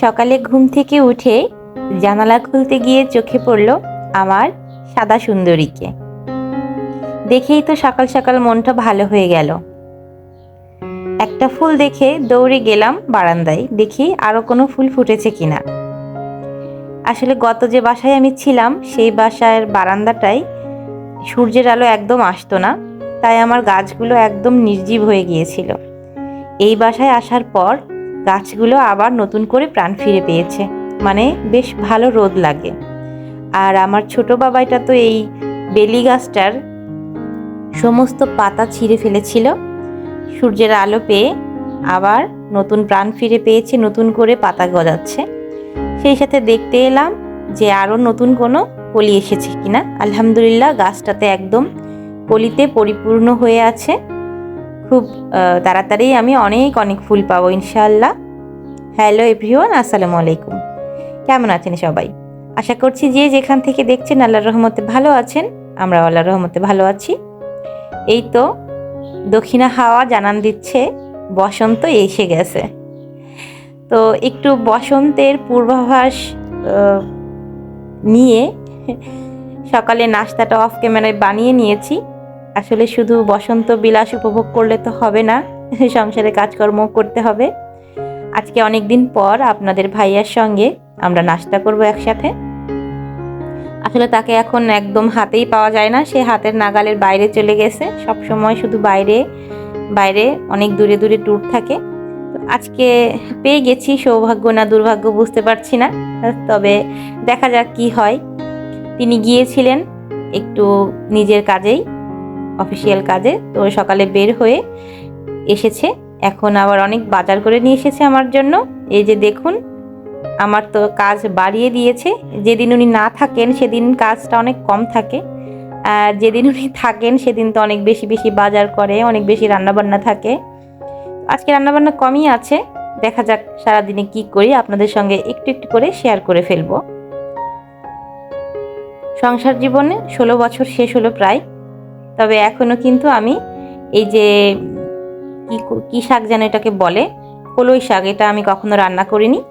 সকালে ঘুম থেকে উঠে জানালা খুলতে গিয়ে চোখে পড়ল আমার সাদা সুন্দরীকে। দেখেই তো সকাল সকাল মনটা ভালো হয়ে গেল। একটা ফুল দেখে দৌড়ে গেলাম বারান্দায়, দেখি আরও কোনো ফুল ফুটেছে কিনা। আসলে গত যে বাসায় আমি ছিলাম, সেই বাসার বারান্দাটায় সূর্যের আলো একদম আসতো না, তাই আমার গাছগুলো একদম নির্জীব হয়ে গিয়েছিল। এই বাসায় আসার পর গাছগুলো আবার নতুন করে প্রাণ ফিরে পেয়েছে। মানে বেশ ভালো রোদ লাগে। আর আমার ছোট বাবাইটা তো এই বেলি গাছটার সমস্ত পাতা ছিঁড়ে ফেলেছিল। সূর্যের আলো পেয়ে আবার নতুন প্রাণ ফিরে পেয়েছে, নতুন করে পাতা গজাচ্ছে। সেই সাথে দেখতে এলাম যে আরও নতুন কোনো কলি এসেছে কিনা। আলহামদুলিল্লাহ, গাছটাতে একদম কলিতে পরিপূর্ণ হয়ে আছে। খুব তাড়াতাড়ি আমি অনেক অনেক ফুল পাবো, ইনশাআল্লাহ। হ্যালো এভরিওয়ান আসসালামু আলাইকুম। কেমন আছেন সবাই? আশা করছি যে যেখান থেকে দেখছেন আল্লাহর রহমতে ভালো আছেন, আমরা আল্লাহর রহমতে ভালো আছি। এই তো দক্ষিণা হাওয়া জানান দিচ্ছে, বসন্ত এসে গেছে। তো একটু বসন্তের পূর্বাভাস নিয়ে সকালে নাস্তাটা অফ ক্যামেরায় বানিয়ে নিয়েছি। আসলে শুধু বসন্ত বিলাস উপভোগ করলে তো হবে না, সংসারে কাজকর্ম করতে হবে। আজকে অনেক দিন পর আপনাদের ভাইয়ার সঙ্গে আমরা নাস্তা করব একসাথে। আসলে তাকে এখন একদম হাতেই পাওয়া যায় না, সে হাতের নাগালের বাইরে চলে গেছে। সব সময় শুধু বাইরে বাইরে অনেক দূরে দূরে ট্যুর থাকে। আজকে পেয়ে গেছি সৌভাগ্য না দুর্ভাগ্য বুঝতে পারছি না, তবে দেখা যাক কি হয়। তিনি গিয়েছিলেন একটু নিজের কাজেই। অফিসিয়াল কাজে। তো সকালে বের হয়ে এসেছে। এখন আবার অনেক বাজার করে নিয়ে এসেছে আমার জন্য। এই যে দেখুন, আমার তো কাজ বাড়িয়ে দিয়েছে। যেদিন উনি না থাকেন, সেদিন কাজটা অনেক কম থাকে। আর যেদিন উনি থাকেন, সেদিন তো অনেক বেশি বেশি বাজার করে, অনেক বেশি রান্নাবান্না থাকে। আজকে রান্নাবান্না কমই আছে। দেখা যাক সারাদিনে কি করি। আপনাদের সঙ্গে একটু একটু করে শেয়ার করে ফেলব। সংসার জীবনে ষোলো বছর শেষ হলো প্রায়। তবে এখনও কিন্তু আমি এই যে কি ক- শাক যেন এটাকে বলে, কলই শাক, এটা আমি কখনো রান্না করিনি।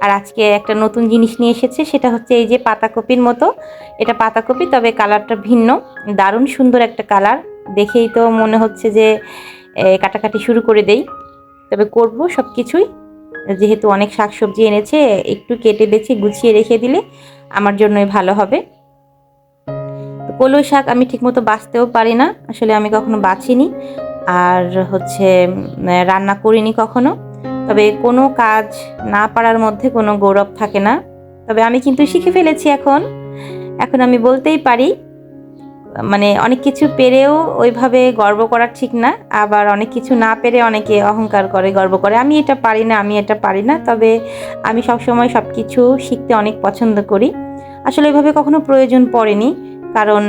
আর আজকে একটা নতুন জিনিস নিয়ে এসেছে, সেটা হচ্ছে এই যে পাতাকপির মতো। এটা পাতাকপি, তবে কালারটা ভিন্ন, দারুণ সুন্দর একটা কালার। দেখেই তো মনে হচ্ছে যে কাটাকাটি শুরু করে দেই। তবে করব সব কিছুই যেহেতু অনেক শাকসবজি এনেছে, একটু কেটে বেছে গুছিয়ে রেখে দিলে আমার জন্যই ভালো হবে। কলই শাক আমি ঠিকমতো বাছতেও পারি না, আসলে আমি কখনো বাছিনি আর হচ্ছে রান্না করিনি কখনো। তবে কোনো কাজ না পারার মধ্যে কোনো গৌরব থাকে না। তবে আমি কিন্তু শিখে ফেলেছি এখন। এখন আমি বলতেই পারি মানে অনেক কিছু পেরেও ওইভাবে গর্ব করা ঠিক না। আবার অনেক কিছু না পেরে অনেকে অহংকার করে, গর্ব করে, আমি এটা পারি না, আমি এটা পারি না। তবে আমি সবসময় সব কিছু শিখতে অনেক পছন্দ করি। আসলে ওইভাবে কখনো প্রয়োজন পড়েনি। কারণ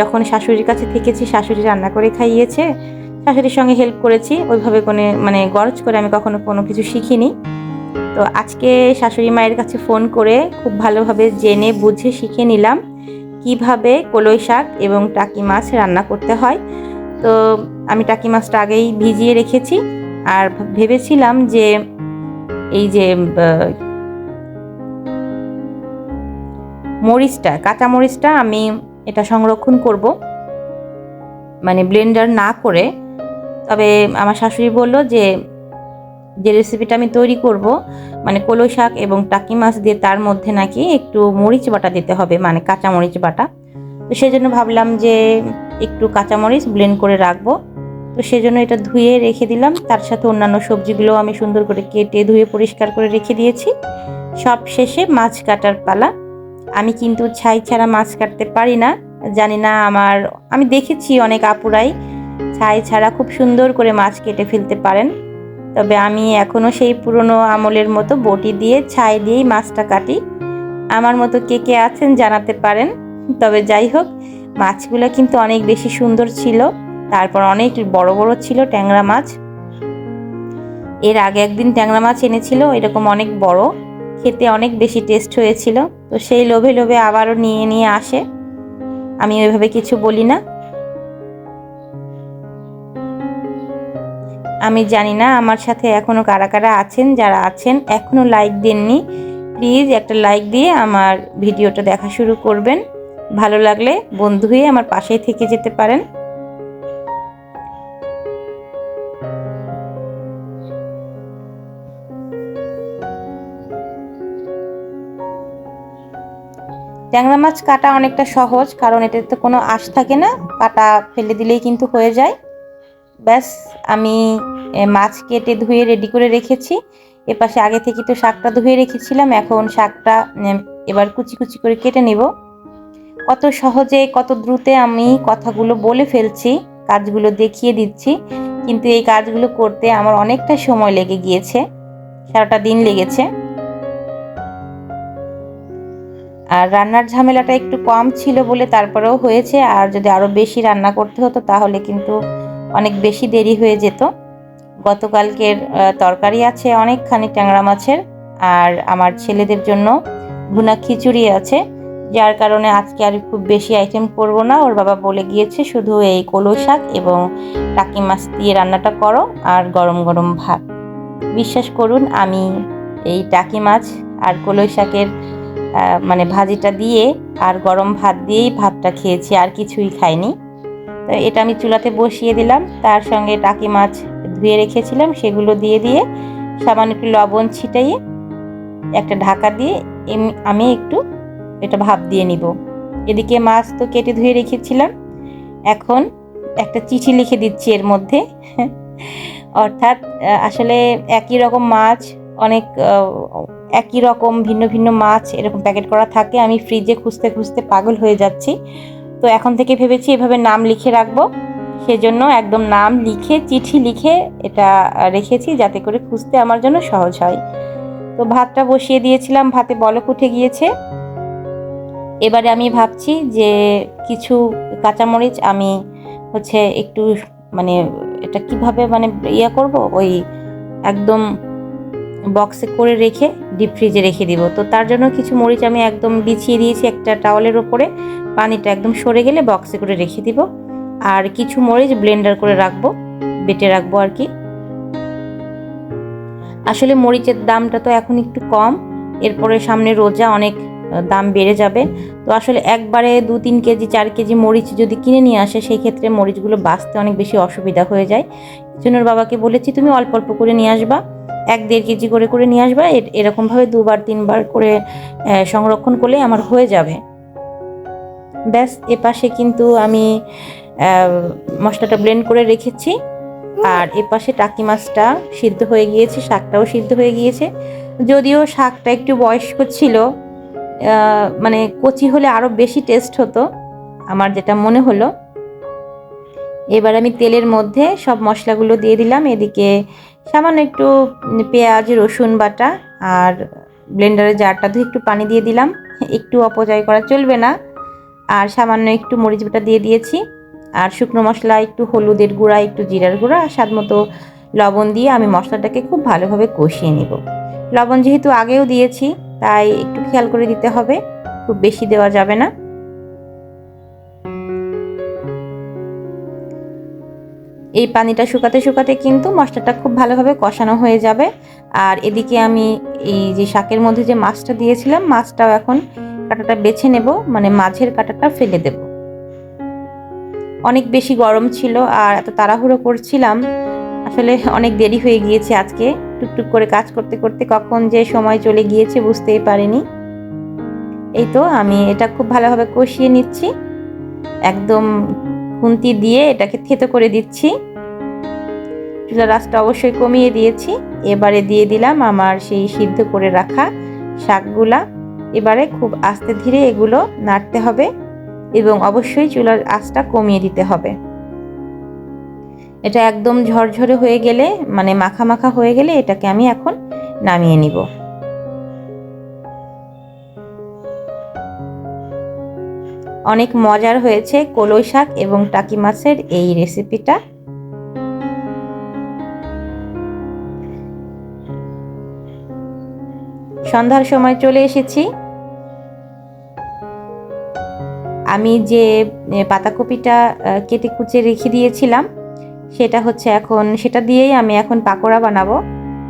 যখন শাশুড়ির কাছে থেকেছি, শাশুড়ি রান্না করে খাইয়েছে, শাশুড়ির সঙ্গে হেল্প করেছি, ওইভাবে কোনো মানে গরজ করে আমি কখনো কোনো কিছু শিখিনি। তো আজকে শাশুড়ি মায়ের কাছে ফোন করে খুব ভালোভাবে জেনে বুঝে শিখে নিলাম কীভাবে কলই শাক এবং টাকি মাছ রান্না করতে হয়। তো আমি টাকি মাছটা আগেই ভিজিয়ে রেখেছি, আর ভেবেছিলাম যে, এই যে মরিচটা, কাঁচা মরিচটা আমি এটা সংরক্ষণ করব। মানে ব্লেন্ডার না করে। তবে আমার শাশুড়ি বলল যে যে রেসিপিটা আমি তৈরি করব মানে কলই শাক এবং টাকি মাছ দিয়ে তার মধ্যে নাকি একটু মরিচ বাটা দিতে হবে মানে কাঁচা মরিচ বাটা। তো সেই জন্য ভাবলাম যে, একটু কাঁচা মরিচ ব্লেন্ড করে রাখব। তো সেজন্য এটা ধুয়ে রেখে দিলাম। তার সাথে অন্যান্য সবজিগুলো আমি সুন্দর করে কেটে ধুয়ে পরিষ্কার করে রেখে দিয়েছি। সব শেষে মাছ কাটার পালা আমি কিন্তু ছাই ছাড়া মাছ কাটতে পারি না। জানি না আমার, আমি দেখেছি অনেক আপুরাই ছাই ছাড়া খুব সুন্দর করে মাছ কেটে ফেলতে পারেন। তবে আমি এখনও সেই পুরনো আমলের মতো বটি দিয়ে, ছাই দিয়েই মাছটা কাটি। আমার মতো কে কে আছেন জানাতে পারেন। তবে যাই হোক, মাছগুলো কিন্তু অনেক বেশি সুন্দর ছিল। তারপর অনেক বড় বড় ছিল ট্যাংরা মাছ। এর আগে একদিন ট্যাংরা মাছ এনেছিল, এরকম অনেক বড়। খেতে অনেক বেশি টেস্ট হয়েছিল। তো সেই লোভে লোভে আবারও নিয়ে নিয়ে আসে। আমি ওইভাবে কিছু বলি না। আমি জানি না আমার সাথে এখনও কারা কারা আছেন, যারা আছেন এখনও লাইক দেননি। প্লিজ একটা লাইক দিয়ে আমার ভিডিওটা দেখা শুরু করবেন। ভালো লাগলে বন্ধু হয়ে আমার পাশেই থেকে যেতে পারেন। ট্যাংরা মাছ কাটা অনেকটা সহজ, কারণ এটাতে কোনো আঁশ থাকে না, কাটা ফেলে দিলেই কিন্তু হয়ে যায়। ব্যাস, আমি মাছ কেটে ধুয়ে রেডি করে রেখেছি। এপাশে আগে থেকে তো শাকটা ধুয়ে রেখেছিলাম, এখন শাকটা এবার কুচি কুচি করে কেটে নেব। কত সহজে, কত দ্রুতে আমি কথাগুলো বলে ফেলছি, কাজগুলো দেখিয়ে দিচ্ছি, কিন্তু এই কাজগুলো করতে আমার অনেকটা সময় লেগে গিয়েছে, সারাটা দিন লেগেছে। আর রান্নার ঝামেলাটা একটু কম ছিল বলে তারপরেও হয়েছে। আর যদি আরও বেশি রান্না করতে হতো, তাহলে কিন্তু অনেক বেশি দেরি হয়ে যেত। গতকালকের তরকারি আছে অনেকখানি ট্যাংরা মাছের, আর আমার ছেলেদের জন্য ভুনা খিচুড়ি আছে। যার কারণে আজকে আর খুব বেশি আইটেম করব না। ওর বাবা বলে গিয়েছে, শুধু এই কলই শাক এবং টাকি মাছ দিয়ে রান্নাটা করো আর গরম গরম ভাত। বিশ্বাস করুন, আমি এই টাকি মাছ আর কলই শাকের মানে ভাজিটা দিয়ে আর গরম ভাত দিয়েই ভাতটা খেয়েছি, আর কিছুই খাইনি। তো এটা আমি চুলাতে বসিয়ে দিলাম। তার সঙ্গে টাকি মাছ ধুয়ে রেখেছিলাম, সেগুলো দিয়ে দিয়ে সামান্য একটু লবণ ছিটাইয়ে একটা ঢাকা দিয়ে আমি একটু এটা ভাপ দিয়ে নিব। এদিকে মাছ তো কেটে ধুয়ে রেখেছিলাম। এখন একটা চিঠি লিখে দিচ্ছি এর মধ্যে। অর্থাৎ আসলে একই রকম মাছ অনেক একই রকম ভিন্ন ভিন্ন মাছ এরকম প্যাকেট করা থাকে। আমি ফ্রিজে খুঁজতে খুঁজতে পাগল হয়ে যাচ্ছি। তো এখন থেকে ভেবেছি এভাবে নাম লিখে রাখব। সেজন্য একদম নাম লিখে, চিঠি লিখে এটা রেখেছি যাতে করে খুঁজতে আমার জন্য সহজ হয়। তো ভাতটা বসিয়ে দিয়েছিলাম, ভাতে বলক উঠে গিয়েছে। এবারে আমি ভাবছি যে কিছু কাঁচামরিচ আমি হচ্ছে একটু মানে এটা কীভাবে মানে ইয়া করব? ওই একদম বক্সে করে রেখে ডিপ ফ্রিজে রেখে দিব। তো তার জন্য কিছু মরিচ আমি একদম বিছিয়ে দিয়েছি একটা টাওয়ালের ওপরে পানিটা একদম সরে গেলে বক্সে করে রেখে দিব। আর কিছু মরিচ ব্লেন্ডার করে রাখব, বেটে রাখব আর কি। আসলে মরিচের দামটা তো এখন একটু কম, এরপরে সামনে রোজা অনেক দাম বেড়ে যাবে। তো আসলে একবারে দু তিন কেজি, চার কেজি মরিচ যদি কিনে নিয়ে আসে, সেই ক্ষেত্রে মরিচগুলো বাঁচতে অনেক বেশি অসুবিধা হয়ে যায়। জন্য বাবাকে বলেছি, তুমি অল্প অল্প করে নিয়ে আসবা। এক দেড় কেজি করে করে নিয়ে আসবা। এরকমভাবে দুবার, তিনবার করে সংরক্ষণ করলে আমার হয়ে যাবে। ব্যাস, এপাশে কিন্তু আমি মশলাটা ব্লেন্ড করে রেখেছি। আর এপাশে টাকি মাছটা সিদ্ধ হয়ে গিয়েছে, শাকটাও সিদ্ধ হয়ে গিয়েছে। যদিও শাকটা একটু বয়স্ক ছিল মানে কচি হলে আরও বেশি টেস্ট হতো, আমার যেটা মনে হলো। এবার আমি তেলের মধ্যে সব মশলাগুলো দিয়ে দিলাম। এদিকে সামান্য একটু পেঁয়াজ, রসুন বাটা আর ব্লেন্ডারের জারটা ধুয়ে একটু পানি দিয়ে দিলাম। একটু অপচয় করা চলবে না। আর সামান্য একটু মরিচ বাটা দিয়ে দিয়েছি। আর শুকনো মশলা, একটু হলুদের গুঁড়া, একটু জিরার গুঁড়া আর স্বাদ মতো লবণ দিয়ে আমি মশলাটাকে খুব ভালোভাবে কষিয়ে নিব। লবণ যেহেতু আগেও দিয়েছি, তাই একটু খেয়াল করে দিতে হবে। খুব বেশি দেওয়া যাবে না। এই পানিটা শুকাতে শুকাতে কিন্তু মশলাটা খুব ভালোভাবে কষানো হয়ে যাবে। আর এদিকে আমি এই যে শাকের মধ্যে যে মাছটা দিয়েছিলাম, মাছটাও এখন কাঁটাটা বেছে নেব মানে মাঝের কাঁটাটা ফেলে দেব। অনেক বেশি গরম ছিল আর এত তাড়াহুড়ো করছিলাম। আসলে অনেক দেরি হয়ে গিয়েছে আজকে। টুকটুক করে কাজ করতে করতে কখন যে সময় চলে গিয়েছে বুঝতেই পারিনি। এই তো আমি এটা খুব ভালোভাবে কষিয়ে নিচ্ছি। একদম খুন্তি দিয়ে এটাকে থেতো করে দিচ্ছি। চুলার রাসটা অবশ্যই কমিয়ে দিয়েছি। এবারে দিয়ে দিলাম আমার সেই সিদ্ধ করে রাখা শাকগুলা। এবারে খুব আস্তে ধীরে এগুলো নাড়তে হবে এবং অবশ্যই চুলার আঁচটা কমিয়ে দিতে হবে। এটা একদম ঝরঝরে হয়ে গেলে মানে মাখা মাখা হয়ে গেলে এটাকে আমি এখন নামিয়ে নিব। অনেক মজার হয়েছে কলই শাক এবং টাকি মাছের এই রেসিপিটা। সন্ধ্যার সময় চলে এসেছি। আমি যে পাতাকপিটা কেটে কুচে রেখে দিয়েছিলাম, সেটা হচ্ছে এখন, সেটা দিয়েই আমি এখন পাকোড়া বানাবো।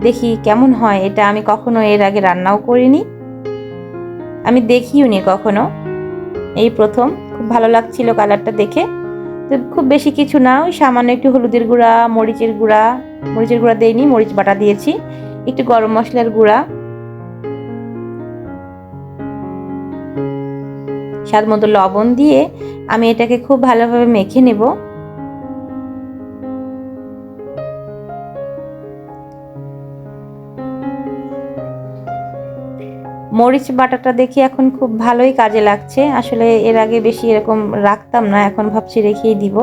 দেখি কেমন হয়, এটা আমি কখনো এর আগে রান্নাও করিনি। আমি দেখিও নি কখনো। এই প্রথম। খুব ভালো লাগছিল কালারটা দেখে। তো খুব বেশি কিছু না, ওই সামান্য একটু হলুদের গুঁড়া, মরিচের গুঁড়া। মরিচের গুঁড়া দেইনি, মরিচ বাটা দিয়েছি। একটু গরম মশলার গুঁড়া। স্বাদ মতো লবণ দিয়ে আমি এটাকে খুব ভালোভাবে মেখে নেব। মরিচ বাটাটা দেখি এখন খুব ভালোই কাজে লাগছে। আসলে এর আগে বেশি এরকম রাখতাম না, এখন ভাবছি রেখেই দিব।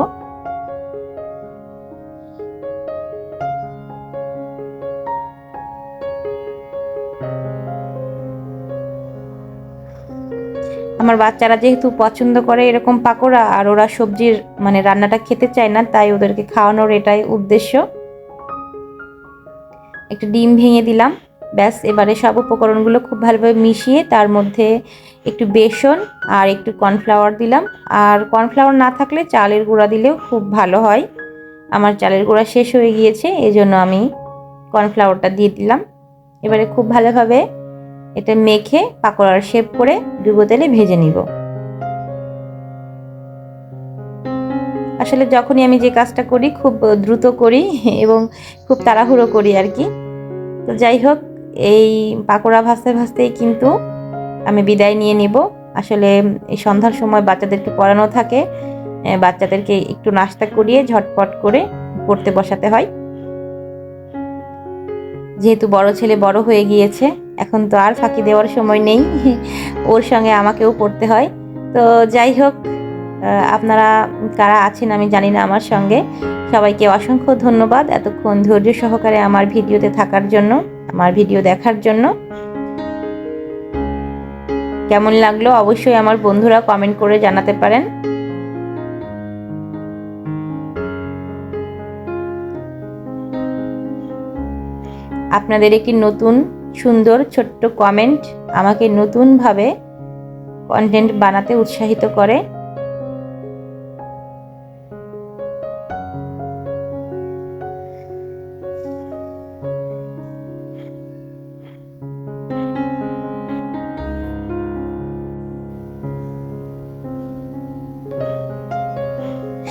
আমার বাচ্চারা যেহেতু পছন্দ করে এরকম পাকোড়া, আর ওরা সবজির মানে রান্নাটা খেতে চায় না, তাই ওদেরকে খাওয়ানোর এটাই উদ্দেশ্য। একটু ডিম ভেঙে দিলাম। ব্যাস, এবারে সব উপকরণগুলো খুব ভালোভাবে মিশিয়ে তার মধ্যে একটু বেসন আর একটু কর্নফ্লাওয়ার দিলাম। আর কর্নফ্লাওয়ার না থাকলে চালের গুঁড়া দিলেও খুব ভালো হয়। আমার চালের গুঁড়া শেষ হয়ে গিয়েছে এই জন্য আমি কর্নফ্লাওয়ারটা দিয়ে দিলাম। এবারে খুব ভালোভাবে এটা মেখে পাকোড়ার শেপ করে ডুবো তেলে ভেজে নিব। আসলে যখনই আমি যে কাজটা করি, খুব দ্রুত করি এবং খুব তাড়াহুড়ো করি আর কি। তো যাই হোক এই পাকোড়া ভাজতে ভাজতেই কিন্তু আমি বিদায় নিয়ে নিব। আসলে এই সন্ধ্যার সময় বাচ্চাদেরকে পড়ানো থাকে বাচ্চাদেরকে একটু নাস্তা করিয়ে ঝটপট করে পড়তে বসাতে হয়। যেহেতু বড় ছেলে বড় হয়ে গিয়েছে, এখন তো আর ফাঁকি দেওয়ার সময় নেই, ওর সঙ্গে আমাকেও পড়তে হয়। তো যাই হোক আপনারা কারা আছেন আমি জানি না আমার সঙ্গে। সবাইকে অসংখ্য ধন্যবাদ এতক্ষণ ধৈর্য সহকারে আমার ভিডিওতে থাকার জন্য। আমার ভিডিও দেখার জন্য। কেমন লাগল অবশ্যই আমার বন্ধুরা কমেন্ট করে জানাতে পারেন। আপনাদের একটি নতুন, সুন্দর, ছোট্ট কমেন্ট আমাকে নতুনভাবে কন্টেন্ট বানাতে উৎসাহিত করে।